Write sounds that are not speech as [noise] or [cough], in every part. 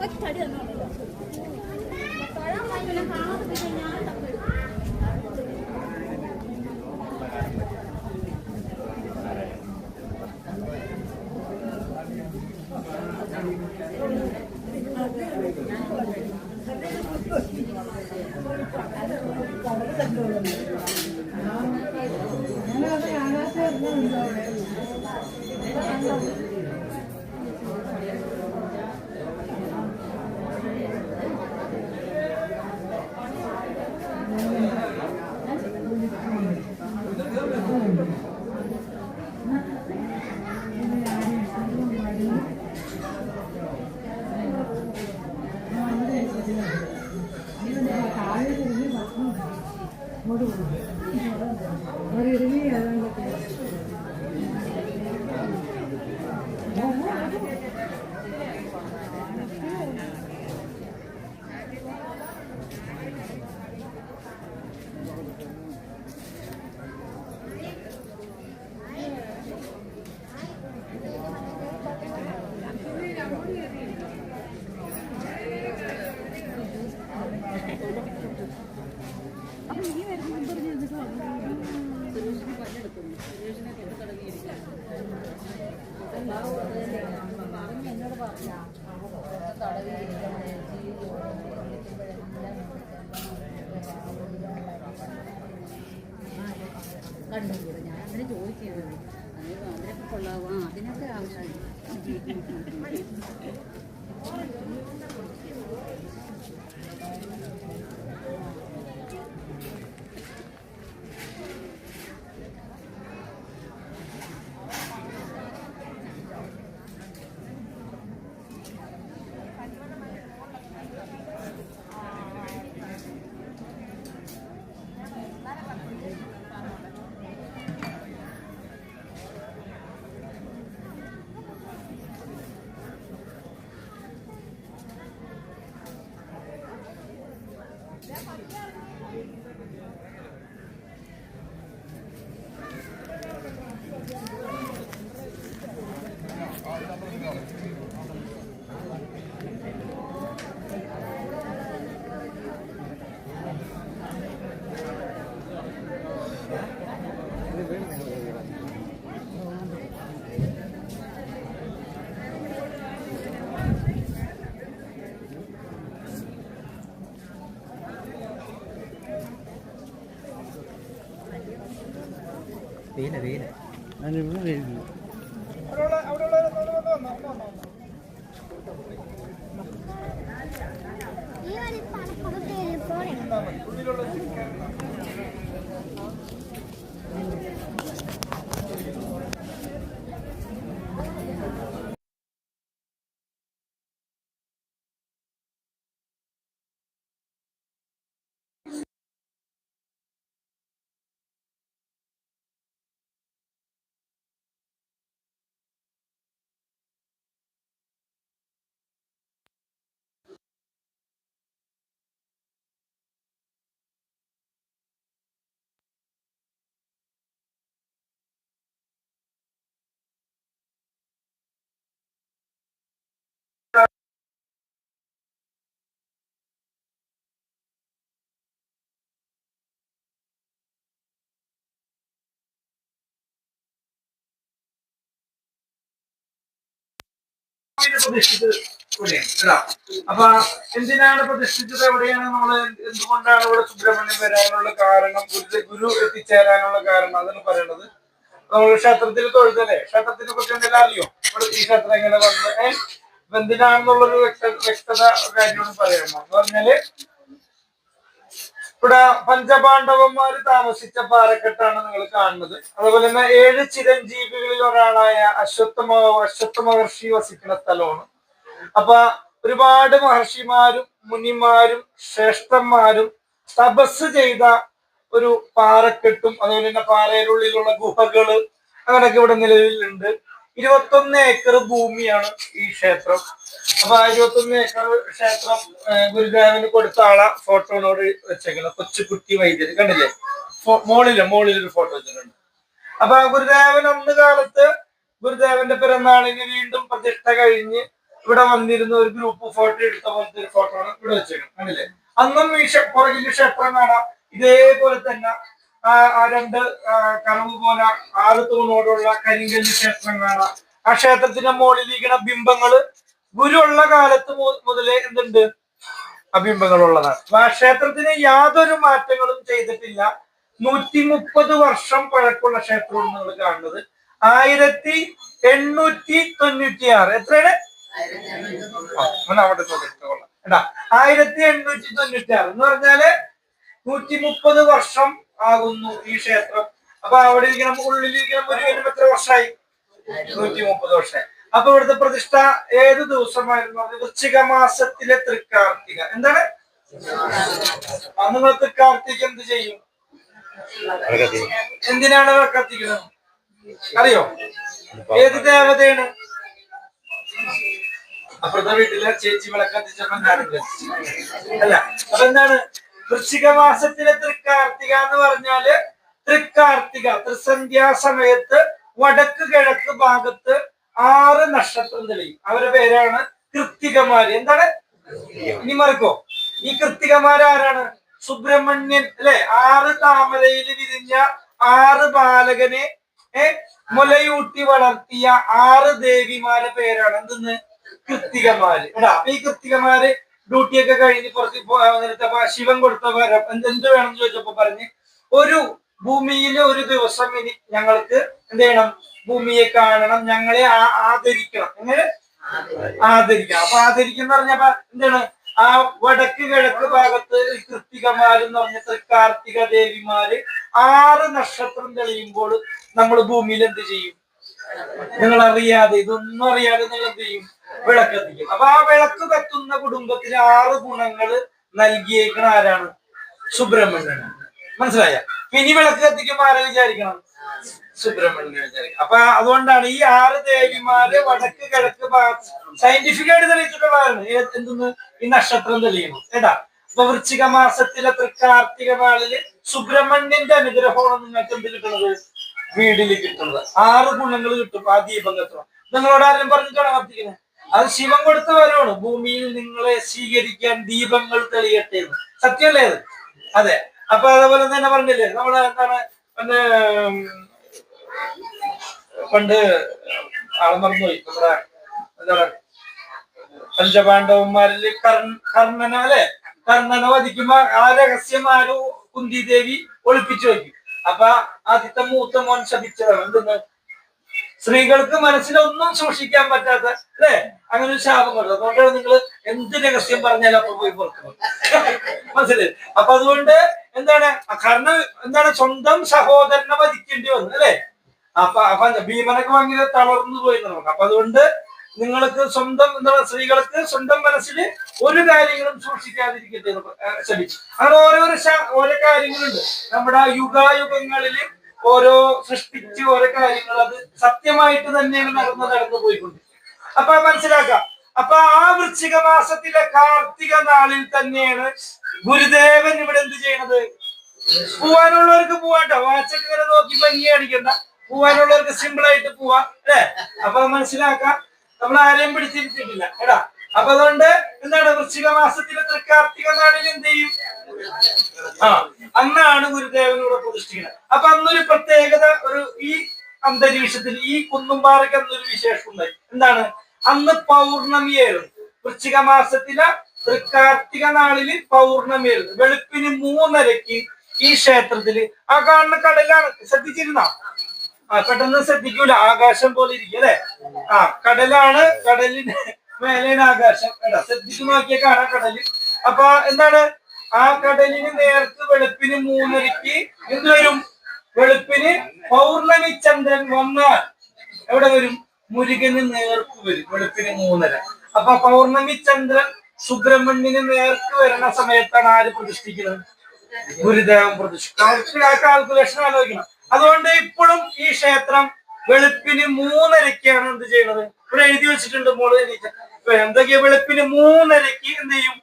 തടി തന്നോണ്ടല്ലോ കാണാൻ പറ്റില്ല കണ്ടുകൂടെ ഞാൻ അങ്ങനെ ചോദിക്കുന്നത് അത് അതിനൊക്കെ കൊള്ളാവോ? ആ അതിനൊക്കെ ആവശ്യമാണ് [laughs] रेल है പ്രതിഷ്ഠിച്ചത് ഇവിടെയാണ് അപ്പൊ എന്തിനാണ് പ്രതിഷ്ഠിച്ചത്? എവിടെയാണ് നമ്മൾ എന്തുകൊണ്ടാണ് ഇവിടെ സുബ്രഹ്മണ്യം വരാനുള്ള കാരണം ഗുരു എത്തിച്ചേരാനുള്ള കാരണം അതാണ് പറയുന്നത് നമ്മൾ ക്ഷേത്രത്തിൽ തൊഴുതല്ലേ ക്ഷേത്രത്തിനെ കുറിച്ച് എന്തെങ്കിലും അറിയോ? ഇവിടെ ഈ ക്ഷേത്രം എങ്ങനെ വന്നത് എന്തിനാണെന്നുള്ളൊരു വ്യക്ത വ്യക്തത കാര്യമാണ് പറയാമോ എന്ന് പറഞ്ഞാൽ ഇവിടെ പഞ്ചപാണ്ഡവന്മാര് താമസിച്ച പാറക്കെട്ടാണ് നിങ്ങൾ കാണുന്നത്. അതുപോലെ തന്നെ ഏഴ് ചിരഞ്ജീവികളിൽ ഒരാളായ അശ്വത്ഥമ അശ്വത്ഥ മഹർഷി വസിക്കുന്ന സ്ഥലമാണ്. അപ്പൊ ഒരുപാട് മഹർഷിമാരും മുനിമാരും ശ്രേഷ്ഠന്മാരും തപസ് ചെയ്ത ഒരു പാറക്കെട്ടും അതുപോലെ തന്നെ പാറയിലുള്ളിലുള്ള ഗുഹകൾ അങ്ങനെയൊക്കെ ഇവിടെ നിലവിലുണ്ട്. ഇരുപത്തൊന്ന് ഏക്കർ ഭൂമിയാണ് ഈ ക്ഷേത്രം. അപ്പൊ ആ ഇരുപത്തൊന്ന് ഏക്കർ ക്ഷേത്രം ഗുരുദേവന് കൊടുത്ത ആളെ ഫോട്ടോനോട് വെച്ചേക്കണം. കൊച്ചുകുട്ടി വൈദ്യര് കണ്ടില്ലേ? മോളിൽ മോളിലൊരു ഫോട്ടോ വെച്ചിട്ടുണ്ട്. അപ്പൊ ആ ഗുരുദേവൻ അന്ന് കാലത്ത് ഗുരുദേവന്റെ പിറന്നാളിന് വീണ്ടും പ്രതിഷ്ഠ കഴിഞ്ഞ് ഇവിടെ വന്നിരുന്ന ഒരു ഗ്രൂപ്പ് ഫോട്ടോ എടുത്ത പോലത്തെ ഒരു ഫോട്ടോ ആണ് ഇവിടെ വെച്ചേക്കണം. കണ്ടില്ലേ? അന്നും ഈ പുറകിൽ ക്ഷേത്രം കാണാം. ഇതേപോലെ തന്നെ രണ്ട് ആ, കറവ് പോലെ ആറ് തൂണോടുള്ള കരിങ്കല്ല് ക്ഷേത്രം കാണാം. ആ ക്ഷേത്രത്തിന്റെ മുകളിലിരിക്കുന്ന ബിംബങ്ങൾ ഗുരുള്ള കാലത്ത് മുതലേ എന്തുണ്ട്? അബിംബങ്ങളുള്ളതാണ്. അപ്പൊ ആ ക്ഷേത്രത്തിന് യാതൊരു മാറ്റങ്ങളും ചെയ്തിട്ടില്ല. നൂറ്റി മുപ്പത് വർഷം പഴക്കമുള്ള ക്ഷേത്രമാണ് നിങ്ങൾ കാണുന്നത്. ആയിരത്തി എണ്ണൂറ്റി തൊണ്ണൂറ്റി ആറ് എത്രയാണ് ആ, അവിടെ എടുത്തോളാം. ആയിരത്തി എണ്ണൂറ്റി തൊണ്ണൂറ്റി ആറ് എന്ന് പറഞ്ഞാൽ നൂറ്റി മുപ്പത് വർഷം ആകുന്നു ഈ ക്ഷേത്രം. അപ്പൊ അവിടെ ഇരിക്കണം ഉള്ളിലിരിക്കണം മുരുകനും എത്ര വർഷമായി നൂറ്റി മുപ്പത് വർഷമായി അപ്പൊ ഇവിടുത്തെ പ്രതിഷ്ഠ ഏത് ദിവസമായിരുന്നു? വൃശ്ചിക മാസത്തിലെ തൃക്കാർത്തിക. എന്താണ്? നിങ്ങൾ തൃക്കാർത്തിക എന്ത് ചെയ്യും? എന്തിനാണ് കത്തിക്കുന്നത്? അറിയോ? ഏത് ദേവതയാണ്? അപ്പുറത്തെ വീട്ടിലെ ചേച്ചി വിളക്കത്തിച്ചപ്പോ അല്ല അപ്പൊ എന്താണ്? വൃശ്ചിക മാസത്തിലെ തൃക്കാർത്തിക എന്ന് പറഞ്ഞാൽ തൃക്കാർത്തിക ത്രിസന്ധ്യാ സമയത്ത് വടക്ക് കിഴക്ക് ഭാഗത്ത് ആറ് നക്ഷത്രം തെളിയും അവരുടെ പേരാണ് കൃത്തികമാര്. എന്താണ്? ഇനി മറക്കോ. ഈ കൃത്തികമാരാരാണ് സുബ്രഹ്മണ്യൻ അല്ലെ? ആറ് താമരയിൽ വിരിഞ്ഞ ആറ് ബാലകനെ മുലയൂട്ടി വളർത്തിയ ആറ് ദേവിമാരെ പേരാണ് എന്തെന്ന്? കൃത്തികമാര്. എടാ ഈ കൃത്തികമാര് ഡ്യൂട്ടിയൊക്കെ കഴിഞ്ഞ് പുറത്ത് നിർത്തപ്പോ ശിവൻ കൊടുത്ത വരം എന്ത് വേണം എന്ന് ചോദിച്ചപ്പോ പറഞ്ഞ് ഒരു ഭൂമിയിൽ ഒരു ദിവസം ഇനി ഞങ്ങൾക്ക് എന്ത് ചെയ്യണം? ഭൂമിയെ കാണണം. ഞങ്ങളെ ആദരിക്കണം. എങ്ങനെ? ആദരിക്കണം. അപ്പൊ ആദരിക്കുന്ന പറഞ്ഞപ്പോ എന്താണ്? ആ വടക്ക് കിഴക്ക് ഭാഗത്ത് കൃത്തികമാരെന്ന് പറഞ്ഞിട്ട് കാർത്തിക ദേവിമാര് ആറ് നക്ഷത്രം തെളിയുമ്പോൾ നമ്മൾ ഭൂമിയിൽ എന്ത് ചെയ്യും? നിങ്ങൾ അറിയാതെ ഇതൊന്നും അറിയാതെ നിങ്ങൾ എന്ത് ചെയ്യും? വിളക്ക് കത്തിക്കും അപ്പൊ ആ വിളക്ക് കത്തുന്ന കുടുംബത്തിൽ ആറ് ഗുണങ്ങൾ നൽകിയേക്കണ ആരാണ്? സുബ്രഹ്മണ്യൻ മനസ്സിലായ? ഇനി വിളക്ക് കത്തിക്കുമ്പോ ആരെ വിചാരിക്കണം? സുബ്രഹ്മണ്യൻ വിചാരിക്കണം. അപ്പൊ അതുകൊണ്ടാണ് ഈ ആറ് ദേവിമാര് വടക്ക് കിഴക്ക് സയന്റിഫിക് ആയിട്ട് തെളിയിച്ചിട്ടുള്ളതാണ് എന്തെന്ന്? ഈ നക്ഷത്രം തെളിയണം. കേട്ടാ? അപ്പൊ വൃശ്ചിക മാസത്തിലെ തൃക്കാർത്തിക നാളിൽ സുബ്രഹ്മണ്യന്റെ അനുഗ്രഹമാണ് നിങ്ങൾക്ക് എന്ത് കിട്ടുന്നത്? വീടിൽ കിട്ടുന്നത്. ആറ് ഗുണങ്ങൾ കിട്ടും ആ ദീപം കത്തുക നിങ്ങളോട് ആരും പറഞ്ഞിട്ടാണ് കത്തിക്കുന്നത് അത് ശിവൻ കൊടുത്ത വരവാണ്. ഭൂമിയിൽ നിങ്ങളെ സ്വീകരിക്കാൻ ദീപങ്ങൾ തെളിയട്ടെ എന്ന്. സത്യമല്ലേ അത്? അതെ. അപ്പൊ അതേപോലെ തന്നെ പറഞ്ഞില്ലേ നമ്മൾ എന്താണ് പിന്നെ പണ്ട് ആളെ മറന്നുപോയി. നമ്മുടെ എന്താണ് പഞ്ചപാണ്ഡവന്മാരിൽ കർണ കർണന അല്ലെ? കർണനെ വധിക്കുമ്പോ ആ രഹസ്യം ആരോ കുന്തി ദേവി ഒളിപ്പിച്ചു വയ്ക്കും. അപ്പൊ ആദ്യത്തെ മൂത്ത മോൻ ശപിച്ചതാണ്. എന്തെന്ന്? സ്ത്രീകൾക്ക് മനസ്സിലൊന്നും സൂക്ഷിക്കാൻ പറ്റാത്ത അല്ലെ? അങ്ങനെ ഒരു ശാപം കൊടുത്തു അതുകൊണ്ടാണ് നിങ്ങൾ എന്ത് രഹസ്യം പറഞ്ഞാലും അപ്പൊ പോയി പുറത്തു മനസ്സിലായി? അപ്പൊ അതുകൊണ്ട് എന്താണ്? കാരണം എന്താണ്? സ്വന്തം സഹോദരനെ വധിക്കേണ്ടി വന്നു അല്ലെ? അപ്പൊ അപ്പൊ ഭീമനൊക്കെ ഭയങ്കര തളർന്നു പോയി നമുക്ക് അപ്പൊ അതുകൊണ്ട് നിങ്ങൾക്ക് സ്വന്തം എന്താണ് സ്ത്രീകൾക്ക് സ്വന്തം മനസ്സിൽ ഒരു കാര്യങ്ങളും സൂക്ഷിക്കാതിരിക്കട്ടെ ആ, അങ്ങനെ ഓരോരോ ഓരോ കാര്യങ്ങളുണ്ട്. നമ്മുടെ യുഗായുഗങ്ങളിൽ ഓരോ സൃഷ്ടിച്ച് ഓരോ കാര്യങ്ങൾ അത് സത്യമായിട്ട് തന്നെയാണ് നടന്ന് നടന്നു പോയിക്കൊണ്ട്. അപ്പൊ മനസ്സിലാക്കാം. അപ്പൊ ആ വൃശ്ചിക മാസത്തിലെ കാർത്തിക നാളിൽ തന്നെയാണ് ഗുരുദേവൻ ഇവിടെ എന്ത് ചെയ്യണത്? പോവാനുള്ളവർക്ക് പോവാട്ടോ വാച്ചൊക്കെ ഇങ്ങനെ നോക്കി ഭംഗി അടിക്കണ്ട പോവാനുള്ളവർക്ക് സിമ്പിൾ ആയിട്ട് പോവാ. അല്ലെ? അപ്പൊ മനസ്സിലാക്കാം. നമ്മൾ ആരെയും പിടിച്ചിരുത്തിയിട്ടില്ല എടാ അപ്പൊ അതുകൊണ്ട് എന്താണ് വൃശ്ചിക മാസത്തിലെ തൃക്കാർത്തിക നാളിൽ എന്ത് ചെയ്യും? ആ അന്നാണ് ഗുരുദേവനോട് പ്രതിഷ്ഠിക്കുന്നത്. അപ്പൊ അന്നൊരു പ്രത്യേകത ഒരു ഈ അന്തരീക്ഷത്തിൽ ഈ കുന്നുംപാറയ്ക്ക് അന്നൊരു വിശേഷം ഉണ്ടായി എന്താണ്? അന്ന് പൗർണമിയായിരുന്നു. വൃശ്ചിക മാസത്തിലെ തൃക്കാർത്തിക നാളിൽ പൗർണമിയായിരുന്നു. വെളുപ്പിന് മൂന്നരക്ക് ഈ ക്ഷേത്രത്തിൽ ആ കാണുന്ന കടലാണ്. ശ്രദ്ധിച്ചിരുന്ന? ആ പെട്ടെന്ന് ശ്രദ്ധിക്കൂല. ആകാശം പോലെ ഇരിക്കും അല്ലെ? ആ കടലാണ് കടലിന് മേലേണ് ആകാശം. കേട്ടോ ശ്രദ്ധിച്ചു നോക്കിയാൽ കാണാം കടൽ. അപ്പൊ എന്താണ്? ആ കടലിന് നേർക്ക് വെളുപ്പിന് മൂന്നരയ്ക്ക് എന്ത് വരും? വെളുപ്പിന് പൗർണമി ചന്ദ്രൻ വന്നാൽ എവിടെ വരും? മുരുകന് നേർക്ക് വരും വെളുപ്പിന് മൂന്നര. അപ്പൊ പൗർണമി ചന്ദ്രൻ സുബ്രഹ്മണ്യന് നേർക്ക് വരുന്ന സമയത്താണ് ആര് പ്രതിഷ്ഠിക്കുന്നത്? ഗുരുദേവൻ പ്രതിഷ്ഠിക്കുന്നത്. ആ കാൽക്കുലേഷൻ ആലോചിക്കണം. അതുകൊണ്ട് ഇപ്പോഴും ഈ ക്ഷേത്രം വെളുപ്പിന് മൂന്നരക്കാണ് എന്ത് ചെയ്യുന്നത്? ഇവിടെ എഴുതി വെച്ചിട്ടുണ്ട് മോൾ എന്തൊക്കെയാ വെളുപ്പിന് മൂന്നരക്ക് എന്ത് ചെയ്യും?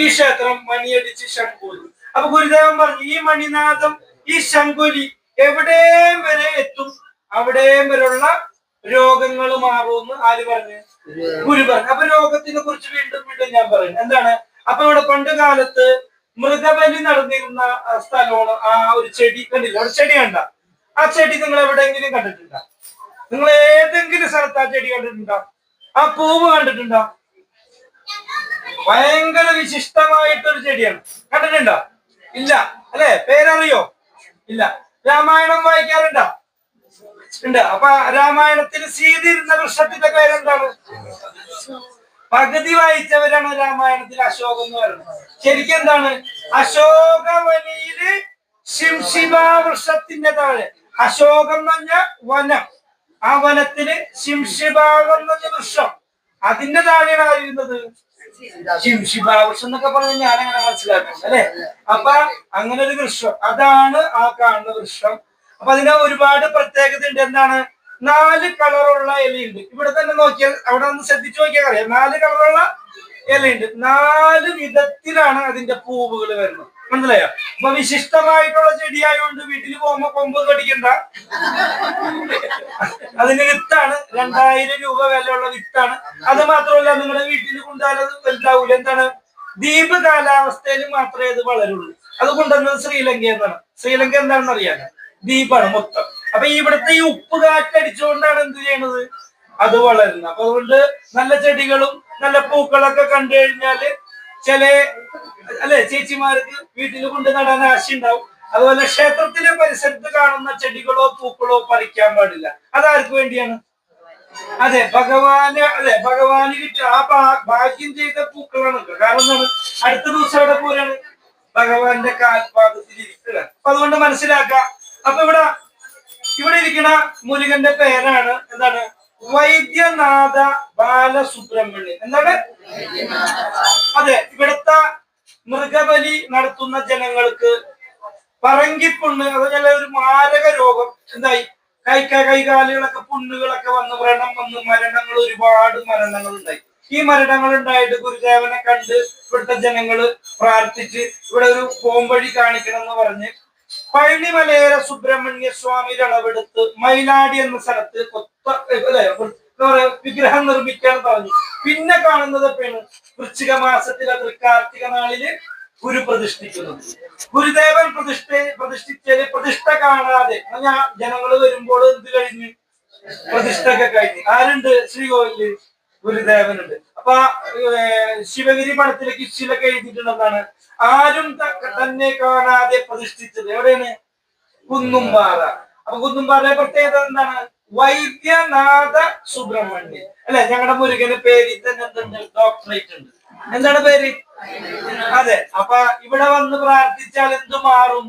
ഈ ക്ഷേത്രം മണിയടിച്ച് ശംഖുലി അപ്പൊ ഗുരുദേവൻ പറഞ്ഞു ഈ മണിനാഥം ഈ ശംഖുലി എവിടെയും വരെ എത്തും. അവിടെയും വരെയുള്ള രോഗങ്ങൾ മാറുമെന്ന് ആര് പറഞ്ഞു? ഗുരു പറഞ്ഞു. അപ്പൊ രോഗത്തിനെ കുറിച്ച് വീണ്ടും വീണ്ടും ഞാൻ പറയുന്നു എന്താണ്? അപ്പൊ ഇവിടെ പണ്ട് കാലത്ത് മൃഗബലി നടന്നിരുന്ന സ്ഥലമാണ് ആ ഒരു ചെടി. കണ്ടില്ല? ഒരു ചെടി കണ്ട? ആ ചെടി നിങ്ങൾ എവിടെയെങ്കിലും കണ്ടിട്ടുണ്ടോ? നിങ്ങൾ ഏതെങ്കിലും സ്ഥലത്ത് ആ ചെടി കണ്ടിട്ടുണ്ടോ? ആ പൂവ് കണ്ടിട്ടുണ്ടോ? ഭയങ്കര വിശിഷ്ടമായിട്ടൊരു ചെടിയാണ്. കണ്ടിട്ടുണ്ടോ? ഇല്ല. അല്ലെ? പേരറിയോ? ഇല്ല. രാമായണം വായിക്കാറുണ്ടോ? ഉണ്ട്. അപ്പൊ രാമായണത്തിൽ സീതി ഇരുന്ന വൃക്ഷത്തിന്റെ പേരെന്താണ്? പകുതി വായിച്ചവരാണ് രാമായണത്തിൽ അശോകം എന്ന് പറയുന്നത്. ശരിക്കും എന്താണ് അശോകവനിയിൽ ശിംശിബ വൃക്ഷത്തിന്റെ താഴെ. അശോകം എന്ന് പറഞ്ഞ വനം. ആ വനത്തിൽ ശിംഷിഭാഗം എന്ന് പറഞ്ഞ വൃക്ഷം അതിന്റെ താഴെയാണ് ആയിരുന്നത്. ശിംഷിഭാവൃക്ഷം വൃക്ഷം എന്നൊക്കെ പറഞ്ഞ് ഞാൻ അങ്ങനെ മനസ്സിലാക്കുന്നത് അല്ലെ? അപ്പൊ അങ്ങനെ ഒരു വൃക്ഷം. അതാണ് ആ കാണുന്ന വൃക്ഷം. അപ്പൊ അതിന് ഒരുപാട് പ്രത്യേകത ഉണ്ട്. എന്താണ്? നാല് കളറുള്ള ഇലയുണ്ട്. ഇവിടെ തന്നെ നോക്കിയാൽ അവിടെ ഒന്ന് ശ്രദ്ധിച്ചു നോക്കിയാൽ അറിയാം. നാല് കളറുള്ള ഇലയുണ്ട്. നാല് വിധത്തിലാണ് അതിന്റെ പൂവുകൾ വരുന്നത്. മനസ്സിലായോ? അപ്പൊ വിശിഷ്ടമായിട്ടുള്ള ചെടിയായതുകൊണ്ട് വീട്ടിൽ പോകുമ്പോ കൊമ്പ് കടിക്കണ്ട. അതിന്റെ വിത്താണ്. രണ്ടായിരം രൂപ വിലയുള്ള വിത്താണ്. അത് മാത്രമല്ല നിങ്ങളുടെ വീട്ടിൽ കൊണ്ടാലത് വലുതാവൂല. എന്താണ്? ദ്വീപ് കാലാവസ്ഥയിൽ മാത്രമേ അത് വളരുള്ളൂ. അത് കൊണ്ടുവന്നത് ശ്രീലങ്ക എന്നാണ്. ശ്രീലങ്ക എന്താണെന്ന് അറിയാം ദ്വീപാണ് മൊത്തം. അപ്പൊ ഇവിടുത്തെ ഈ ഉപ്പ് കാറ്റടിച്ചുകൊണ്ടാണ് എന്ത് ചെയ്യണത്? അത് വളരുന്നത്. അപ്പൊ അതുകൊണ്ട് നല്ല ചെടികളും നല്ല പൂക്കളൊക്കെ കണ്ടു കഴിഞ്ഞാൽ ചില അല്ലെ ചേച്ചിമാർക്ക് വീട്ടിൽ കൊണ്ട് നടാൻ ആശയുണ്ടാവും. അതുപോലെ ക്ഷേത്രത്തിലെ പരിസരത്ത് കാണുന്ന ചെടികളോ പൂക്കളോ പറിക്കാൻ പാടില്ല. അതാർക്ക് വേണ്ടിയാണ്? അതെ ഭഗവാന് അതെ ഭഗവാന് കിട്ടിയ ആ ഭാഗ്യം ചെയ്ത പൂക്കളാണ് കാരണം അടുത്ത ദിവസം അവിടെ പോരാണ്. ഭഗവാന്റെ കാൽപാദത്തിൽ ഇരിക്കുക അപ്പൊ അതുകൊണ്ട് മനസ്സിലാക്കാം അപ്പൊ ഇവിടെ ഇവിടെ ഇരിക്കുന്ന മുരുകന്റെ പേരാണ് എന്താണ്? വൈദ്യനാഥ ബാലസുബ്രഹ്മണ്യൻ. എന്താണ്? അതെ ഇവിടുത്തെ മൃഗബലി നടത്തുന്ന ജനങ്ങൾക്ക് പറങ്കിപ്പുണ്ണ് അതുപോലെ ഒരു മാരക രോഗം എന്തായി? കൈക്ക കൈകാലുകളൊക്കെ പുണ്ണുകളൊക്കെ വന്ന് വ്രണം വന്ന് മരണങ്ങൾ ഒരുപാട് മരണങ്ങൾ ഉണ്ടായി. ഈ മരണങ്ങൾ ഉണ്ടായിട്ട് ഗുരുദേവനെ കണ്ട് ഇവിടുത്തെ ജനങ്ങൾ പ്രാർത്ഥിച്ച് ഇവിടെ ഒരു പോംവഴി കാണിക്കണം എന്ന് പറഞ്ഞ് പഴനിമലയേര സുബ്രഹ്മണ്യ സ്വാമി അളവെടുത്ത് മൈലാടി എന്ന സ്ഥലത്ത് കൊത്ത വിഗ്രഹം നിർമ്മിക്കാൻ പറഞ്ഞു. പിന്നെ കാണുന്നത് പെണ് വൃശ്ചിക മാസത്തിലെ തൃക്കാർത്തിക നാളിൽ ഗുരു പ്രതിഷ്ഠിക്കുന്നത് ഗുരുദേവൻ പ്രതിഷ്ഠ പ്രതിഷ്ഠിച്ചതിന് പ്രതിഷ്ഠ കാണാതെ ഞാൻ ജനങ്ങൾ വരുമ്പോൾ എന്ത് കഴിഞ്ഞു? പ്രതിഷ്ഠ ഒക്കെ കഴിഞ്ഞു. ആരുണ്ട് ശ്രീകോവിൽ? ഗുരുദേവനുണ്ട്. അപ്പൊ ശിവഗിരി പടത്തിലേക്ക് ഇച്ചിലൊക്കെ എഴുതിയിട്ടുണ്ടെന്നാണ്. ആരും തന്നെ കാണാതെ പ്രതിഷ്ഠിച്ചത് എവിടെയാണ്? കുന്നുംപാറ. അപ്പൊ കുന്നുംപാറയുടെ പ്രത്യേകത എന്താണ്? വൈദ്യനാഥ സുബ്രഹ്മണ്യൻ. അല്ലെ ഞങ്ങളുടെ മുരുകന് പേരിൽ തന്നെ എന്തുണ്ട്? ഡോക്ടറേറ്റ് ഉണ്ട്. എന്താണ് പേര്? അതെ അപ്പൊ ഇവിടെ വന്ന് പ്രാർത്ഥിച്ചാൽ എന്ത് മാറും?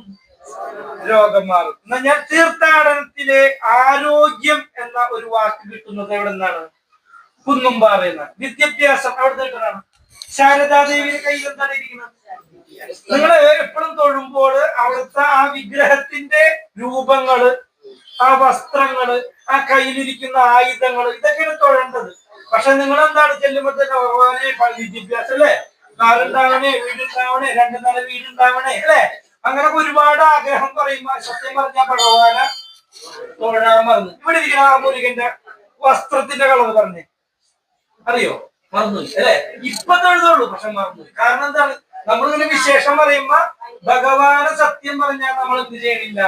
രോഗം മാറും. എന്നാൽ ഞാൻ തീർത്ഥാടനത്തിലെ ആരോഗ്യം എന്ന ഒരു വാക്ക് കിട്ടുന്നത് എവിടെ നിന്നാണ് കുന്നുംപാറ എന്നാണ് വിദ്യാഭ്യാസം അവിടെ നിന്നാണ് ശാരദാദേവിയുടെ കയ്യിൽ എന്താണ് ഇരിക്കുന്നത്? നിങ്ങൾ എപ്പോഴും തൊഴുമ്പോൾ അവിടുത്തെ ആ വിഗ്രഹത്തിന്റെ രൂപങ്ങൾ ആ വസ്ത്രങ്ങൾ ആ കയ്യിലിരിക്കുന്ന ആയുധങ്ങൾ ഇതൊക്കെയാണ് തൊഴേണ്ടത്. പക്ഷെ നിങ്ങൾ എന്താണ് ചെല്ലുമ്പോഴത്തേക്ക് ഭഗവാനെ വിദ്യാഭ്യാസം അല്ലേ? കാറുണ്ടാവണേ വീടുണ്ടാവണേ രണ്ടു നില വീടുണ്ടാവണേ അല്ലേ? അങ്ങനെ ഒരുപാട് ആഗ്രഹം പറയുമ്പോ സത്യം പറഞ്ഞ ഭഗവാനെ തൊഴാൻ ഇവിടെ ഇരിക്കുന്ന ആ മുരുകന്റെ വസ്ത്രത്തിന്റെ കളർ പറഞ്ഞേ. അറിയോ? മറന്നു അല്ലെ? ഇപ്പൊ തൊഴുതുള്ളൂ പക്ഷെ മറന്നു കാരണം എന്താണ്? നമ്മളിങ്ങനെ വിശേഷം പറയുമ്പോ ഭഗവാനെ സത്യം പറഞ്ഞാൽ നമ്മൾ എന്ത് ചെയ്യണില്ല?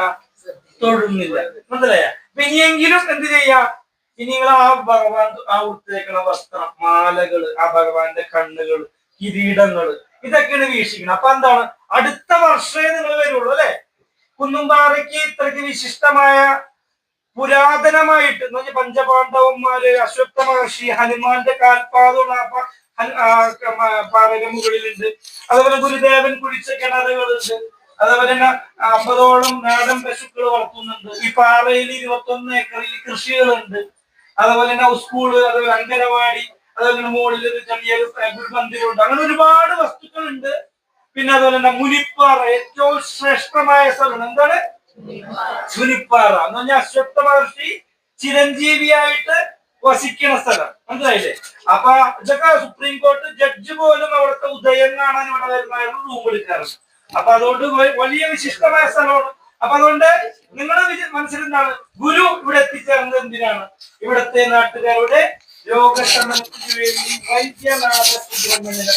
തൊഴുന്നില്ല. മനസ്സിലായ? ഇനിയെങ്കിലും എന്ത് ചെയ്യാ? ഇനി ആ ഭഗവാൻ ആ ഉടുത്തേക്കണ വസ്ത്രം മാലകൾ ആ ഭഗവാന്റെ കണ്ണുകൾ കിരീടങ്ങൾ ഇതൊക്കെയാണ് വീക്ഷിക്കണം അപ്പൊ എന്താണ്? അടുത്ത വർഷമേ നിങ്ങൾ വരുള്ളൂ അല്ലെ? കുന്നുംപാറയ്ക്ക് ഇത്രയ്ക്ക് വിശിഷ്ടമായ പുരാതനമായിട്ട് എന്ന് പറഞ്ഞാൽ പഞ്ചപാണ്ഡവന്മാര് അശ്വത്ഥ മഹർഷി ഹനുമാന്റെ കാൽപാതുള്ള ആ പ- ഹൻ- ആ ക- മ- പാറയുടെ മുകളിലുണ്ട്. അതുപോലെ ഗുരുദേവൻ കുഴിച്ച കിണറുകളുണ്ട്. അതുപോലെ തന്നെ അമ്പതോളം നാടൻ പശുക്കൾ വളർത്തുന്നുണ്ട്. ഈ പാറയിൽ ഇരുപത്തൊന്ന് ഏക്കറിൽ കൃഷികളുണ്ട്. അതുപോലെ തന്നെ സ്കൂൾ അതുപോലെ അങ്കനവാടി അതുപോലെ തന്നെ മുകളിൽ ഒരു ചെറിയൊരു മന്ദിരമുണ്ട് അങ്ങനെ ഒരുപാട് വസ്തുക്കളുണ്ട്. പിന്നെ അതുപോലെ തന്നെ മുനിപ്പാറ ഏറ്റവും ശ്രേഷ്ഠമായ സ്ഥലമാണ് എന്താണ്? മുനിപ്പാറ എന്ന് പറഞ്ഞാൽ അശ്വത്ഥ മഹർഷി ചിരഞ്ജീവിയായിട്ട് വസിക്കുന്ന സ്ഥലം. മനസ്സിലായില്ലേ? അപ്പൊ ഇതൊക്കെ സുപ്രീം കോർട്ട് ജഡ്ജ് പോലും അവിടുത്തെ ഉദയം കാണാൻ ഇവിടെ വരുന്നതായിരുന്നു റൂം എടുക്കാറുണ്ട്. അപ്പൊ അതുകൊണ്ട് വലിയ വിശിഷ്ടമായ സ്ഥലമാണ്. അപ്പൊ അതുകൊണ്ട് നിങ്ങളുടെ മനസ്സിലെന്താണ്? ഗുരു ഇവിടെ എത്തിച്ചേർന്നത് എന്തിനാണ്? ഇവിടുത്തെ നാട്ടുകാരുടെ രോഗശമനത്തിന് വേണ്ടി വൈദ്യനാഥ സുബ്രഹ്മണ്യനെ